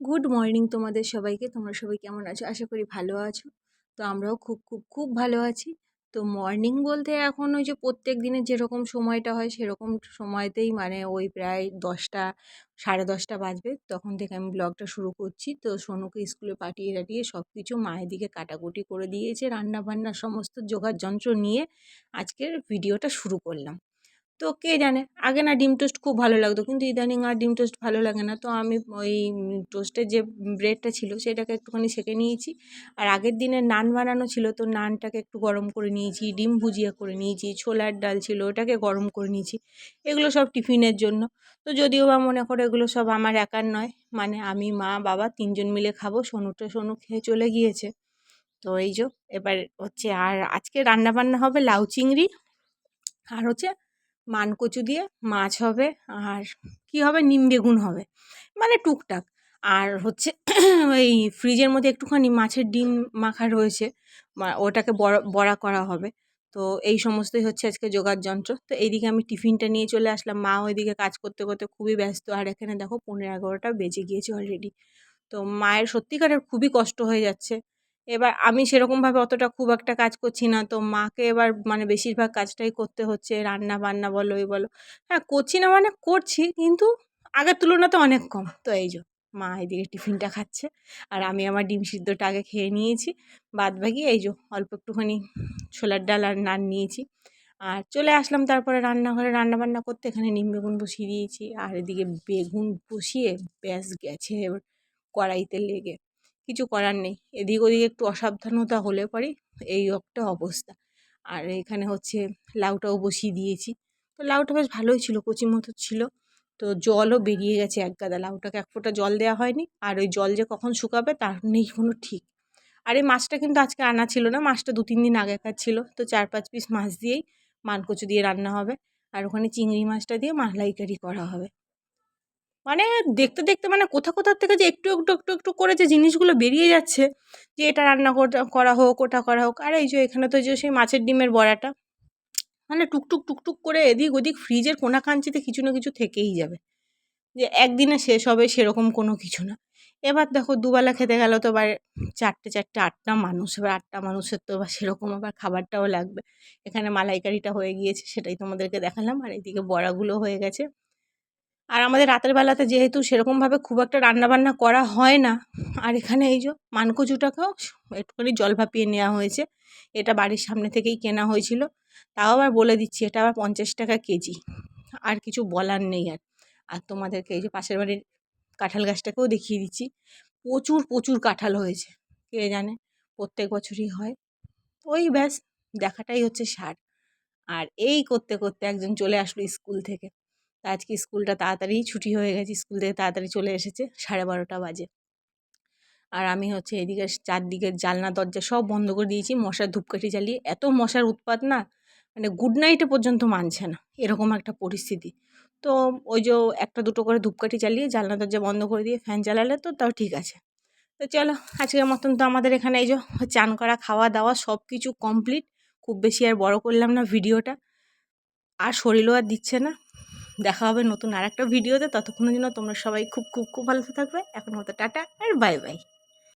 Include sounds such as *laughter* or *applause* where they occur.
Good morning তোমাদের সবাইকে। তোমরা সবাই কেমন আছো? আশা করি ভালো আছো। তো আমরাও খুব খুব খুব ভালো আছি। তো মর্নিং বলতে এখন ওই যে প্রত্যেক দিনের যেরকম সময়টা হয়, সেরকম সময়তেই মানে ওই প্রায় দশটা, সাড়ে দশটা বাজবে। তখন থেকে আমি ব্লগটা শুরু করছি। তো সোনুকে স্কুলে পাঠিয়ে টাঠিয়ে সব কিছু মায়ের দিকে কাটাকুটি করে দিয়েছে রান্না বান্নার সমস্ত জোগাড় যন্ত্র নিয়ে আজকের ভিডিওটা শুরু করলাম। তো কে জানে? আগে না ডিম টোস্ট খুব ভালো লাগতো, কিন্তু ইদানিং আর ডিম টোস্ট ভালো লাগে না। তো আমি ওই টোস্টের যে ব্রেডটা ছিল, সেটাকে একটুখানি সেঁকে নিয়েছি। আর আগের দিনে নান বানানো ছিল, তো নানটাকে একটু গরম করে নিয়েছি, ডিম ভুজিয়া করে নিয়েছি, ছোলার ডাল ছিল, ওটাকে গরম করে নিয়েছি। এগুলো সব টিফিনের জন্য। তো যদিও বা মনে করো এগুলো সব আমার একার নয় মানে আমি, মা, বাবা তিনজন মিলে খাব, সোনুটা সোনু খেয়ে চলে গিয়েছে। তো এই যে, এবার হচ্ছে আর আজকে রান্না বান্না হবে লাউ চিংড়ি, আর হচ্ছে মানকচু দিয়ে মাছ হবে আর কি হবে? নিম বেগুন হবে। মানে টুকটাক। আর হচ্ছে *clears throat* ওই ফ্রিজের মধ্যে একটুখানি মাছের ডিম মাখা রয়েছে ওটাকে বড়া করা হবে। তো এই সমস্তই হচ্ছে আজকে যোগার যন্ত্র। তো এইদিকে আমি টিফিনটা নিয়ে চলে আসলাম। মা ওইদিকে কাজ করতে করতে খুবই ব্যস্ত। আর এখানে দেখো পনেরো এগারোটা বেজে গিয়েছে অলরেডি তো মায়ের সত্যিকারের খুবই কষ্ট হয়ে যাচ্ছে। এবার আমি সেরকমভাবে অতটা খুব একটা কাজ করছি না। তো মাকে এবার মানে বেশিরভাগ কাজটাই করতে হচ্ছে। রান্না বান্না বলো, এই বলো। হ্যাঁ করছি না মানে করছি কিন্তু আগের তুলনাতে অনেক কম। তো এই যে মা এদিকে টিফিনটা খাচ্ছে আর আমি আমার ডিম সিদ্ধটা আগে খেয়ে নিয়েছি। বাদ বাকি এই যে অল্প একটুখানি ছোলার ডাল আর নান নিয়েছি। আর চলে আসলাম তারপরে রান্নাঘরে। রান্না বান্না করতে এখানে নিম বেগুন বসিয়ে দিয়েছি। আর এদিকে বেগুন বসিয়ে ব্যাস গেছে এবার কড়াইতে লেগে। কিছু করার নেই। এদিক ওদিক একটু অসাবধানতা হলে পরে এই একটা অবস্থা। আর এখানে হচ্ছে লাউটাও বসিয়ে দিয়েছি। তো লাউটা বেশ ভালোই ছিল, কচি মতো ছিল। তো জলও বেরিয়ে গেছে এক গাদা লাউটাকে। এক ফোঁটা জল দেওয়া হয়নি। আর ওই জল যে কখন শুকাবে তার নেই কোনো ঠিক। আর এই মাছটা কিন্তু আজকে আনা ছিল না। মাছটা দু তিন দিন আগেকার ছিল। তো চার পাঁচ পিস মাছ দিয়েই মানকচু দিয়ে রান্না হবে। আর ওখানে চিংড়ি মাছটা দিয়ে মালাইকারি করা হবে। মানে দেখতে দেখতে মানে কোথা কোথার থেকে যে একটু একটু একটু একটু করে যে জিনিসগুলো বেরিয়ে যাচ্ছে, যে এটা রান্না করা হোক, ওটা করা হোক। আর এই যে এখানে তো যে সেই মাছের ডিমের বড়াটা মানে টুকটুক টুকটুক করে এদিক ওদিক ফ্রিজের কোনা কাঞ্চিতে কিছু না কিছু থেকেই যাবে। যে একদিনে শেষ হবে সেরকম কোনো কিছু না। এবার দেখো দুবেলা খেতে গেল তো এবার চারটে চারটে, আটটা মানুষ, এবার আটটা মানুষের তো এবার সেরকম আবার খাবারটাও লাগবে। এখানে মালাইকারিটা হয়ে গিয়েছে, সেটাই তোমাদেরকে দেখালাম। আর এদিকে বড়াগুলো হয়ে গেছে। আর আমাদের রাতের বেলাতে যেহেতু সেরকমভাবে খুব একটা রান্নাবান্না করা হয় না, আর এখানে এই যে মানকচুটাকেও একটুখানি জল ভাপিয়ে নেওয়া হয়েছে, এটা বাড়ির সামনে থেকেই কেনা হয়েছিল, তাও আবার বলে দিচ্ছি এটা আবার পঞ্চাশ টাকা কেজি, আর কিছু বলার নেই আর। আর তোমাদেরকে এই যে পাশের বাড়ির কাঁঠাল গাছটাকেও দেখিয়ে দিচ্ছি, প্রচুর প্রচুর কাঁঠাল হয়েছে, কে জানে প্রত্যেক বছরই হয়, ওই ব্যাস দেখাটাই হচ্ছে সার, আর এই করতে করতে একজন চলে আসলো স্কুল থেকে। তা আজকে স্কুলটা তাড়াতাড়ি, ছুটি হয়ে গেছে, স্কুল থেকে তাড়াতাড়ি চলে এসেছে, সাড়ে বারোটা বাজে। আর আমি হচ্ছে এদিকে চারদিকের জালনা দরজা সব বন্ধ করে দিয়েছি, মশার ধূপকাঠি জ্বালিয়ে। এত মশার উৎপাত না মানে গুড নাইটে পর্যন্ত মানছে না, এরকম একটা পরিস্থিতি। তো ওই যে একটা দুটো করে ধূপকাঠি জ্বালিয়ে জালনা দরজা বন্ধ করে দিয়ে ফ্যান চালালে তো তাও ঠিক আছে। তো চলো, আজকের মতন তো আমাদের এখানে এই যে চান করা, খাওয়া দাওয়া সব কিছু কমপ্লিট খুব বেশি আর বড় করলাম না ভিডিওটা। আর শরীরও আর দিচ্ছে না। দেখা হবে নতুন আর একটা ভিডিওতে। ততক্ষণের জন্য তোমরা সবাই খুব খুব খুব ভালো থাকবে। এখন মতো টাটা আর বাই বাই